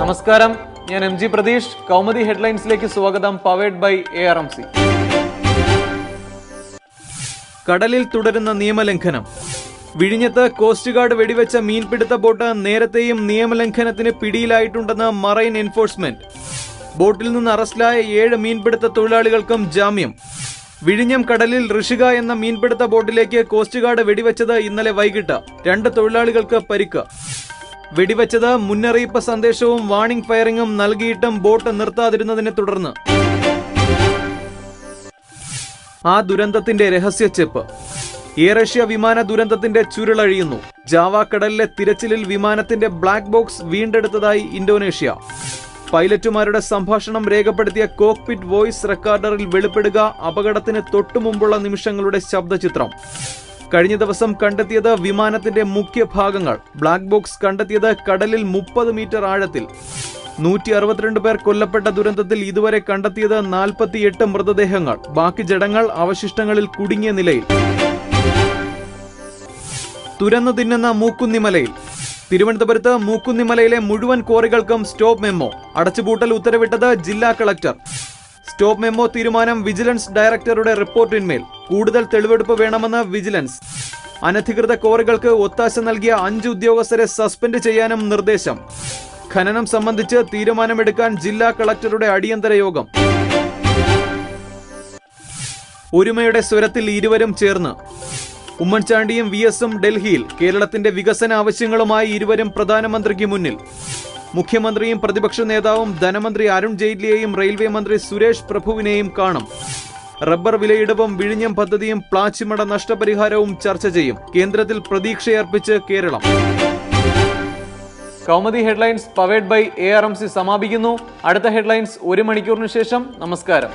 നമസ്കാരം. ഞാൻ M G Pratheesh. Kaumudi ഹെഡ്ലൈൻസിലേക്ക് സ്വാഗതം. Powered by A R M C. കടലിൽ തുടരുന്ന നിയമലംഘനം. വിഴിഞ്ഞത്ത് കോസ്റ്റ് ഗാർഡ് വെടിവെച്ച മീൻപിടുത്ത ബോട്ട് നേരത്തെയും നിയമലംഘനത്തിന് പിടിയിലായിട്ടുണ്ടെന്ന് മറൈൻ എൻഫോഴ്സ്മെന്റ്. ബോട്ടിൽ നിന്ന് അറസ്റ്റിലായ ഏഴ് മീൻപിടുത്ത തൊഴിലാളികൾക്കും ജാമ്യം. വിഴിഞ്ഞം കടലിൽ ഋഷിക എന്ന മീൻപിടുത്ത ബോട്ടിലേക്ക് കോസ്റ്റ് ഗാർഡ് വെടിവെച്ചത് ഇന്നലെ വൈകിട്ട്. രണ്ട് തൊഴിലാളികൾക്ക് പരിക്ക്. വെടിവെച്ചത് മുന്നറിയിപ്പ് സന്ദേശവും വാണിംഗ് ഫയറിംഗും നൽകിയിട്ടും ബോട്ട് നിർത്താതിരുന്നതിനെ തുടർന്ന്. ആ ദുരന്തത്തിന്റെ രഹസ്യ ചെപ്പ്. എയർ ഏഷ്യ വിമാന ദുരന്തത്തിന്റെ ചുരുളഴിയുന്നു ജാവ കടലിലെ തിരച്ചിലിൽ വിമാനത്തിന്റെ ബ്ലാക്ക് ബോക്സ് വീണ്ടെടുത്തതായി ഇന്തോനേഷ്യ. പൈലറ്റുമാരുടെ സംഭാഷണം രേഖപ്പെടുത്തിയ കോക്പിറ്റ് വോയിസ് റെക്കോർഡറിൽ വെളിപ്പെടുക അപകടത്തിന് തൊട്ടുമുമ്പുള്ള നിമിഷങ്ങളുടെ ശബ്ദചിത്രം. കഴിഞ്ഞ ദിവസം കണ്ടെത്തിയത് വിമാനത്തിന്റെ മുഖ്യ ഭാഗങ്ങൾ. ബ്ലാക്ക് ബോക്സ് കണ്ടെത്തിയത് കടലിൽ മുപ്പത് മീറ്റർ ആഴത്തിൽ. നൂറ്റി അറുപത്തിരണ്ട് പേർ കൊല്ലപ്പെട്ട ദുരന്തത്തിൽ ഇതുവരെ കണ്ടെത്തിയത് നാൽപ്പത്തിയെട്ട് മൃതദേഹങ്ങൾ. ബാക്കി ജഡങ്ങൾ അവശിഷ്ടങ്ങളിൽ കുടുങ്ങിയ നിലയിൽ. തുരന്നു തിന്നുന്ന മൂക്കുന്നിമലയിൽ. തിരുവനന്തപുരത്ത് മൂക്കുന്നിമലയിലെ മുഴുവൻ കോറികൾക്കും സ്റ്റോപ്പ് മെമ്മോ. അടച്ചുപൂട്ടൽ ഉത്തരവിട്ടത് ജില്ലാ കളക്ടർ. സ്റ്റോപ്പ് മെമ്മോ തീരുമാനം വിജിലൻസ് ഡയറക്ടറുടെ റിപ്പോർട്ടിന്മേൽ. കൂടുതൽ തെളിവെടുപ്പ് വേണമെന്ന് വിജിലൻസ്. അനധികൃത കോറികൾക്ക് ഒത്താശ നൽകിയ അഞ്ച് ഉദ്യോഗസ്ഥരെ സസ്പെൻഡ് ചെയ്യാനും നിർദ്ദേശം. ഖനനം സംബന്ധിച്ച് തീരുമാനമെടുക്കാൻ ജില്ലാ കളക്ടറുടെ അടിയന്തര യോഗം. ഒരുമയുടെ സ്വരത്തിൽ ഇരുവരും ചേർന്ന്. ഉമ്മൻചാണ്ടിയും വി എസും ഡൽഹിയിൽ കേരളത്തിന്റെ വികസന ആവശ്യങ്ങളുമായി ഇരുവരും പ്രധാനമന്ത്രിക്ക് മുന്നിൽ. മുഖ്യമന്ത്രിയും പ്രതിപക്ഷ നേതാവും ധനമന്ത്രി അരുൺ ജെയ്റ്റ്ലിയെയും റെയിൽവേ മന്ത്രി സുരേഷ് പ്രഭുവിനെയും കാണും. റബ്ബർ വിലയിടവും വിഴിഞ്ഞം പദ്ധതിയും പ്ലാച്ചിമട നഷ്ടപരിഹാരവും ചർച്ച ചെയ്യും. കേന്ദ്രത്തിൽ പ്രതീക്ഷയർപ്പിച്ച് Keralam. Kaumudi headlines powered by A R M C സമാപിക്കുന്നു. അടുത്ത ഹെഡ്ലൈൻസ് ഒരു മണിക്കൂറിന് ശേഷം. നമസ്കാരം.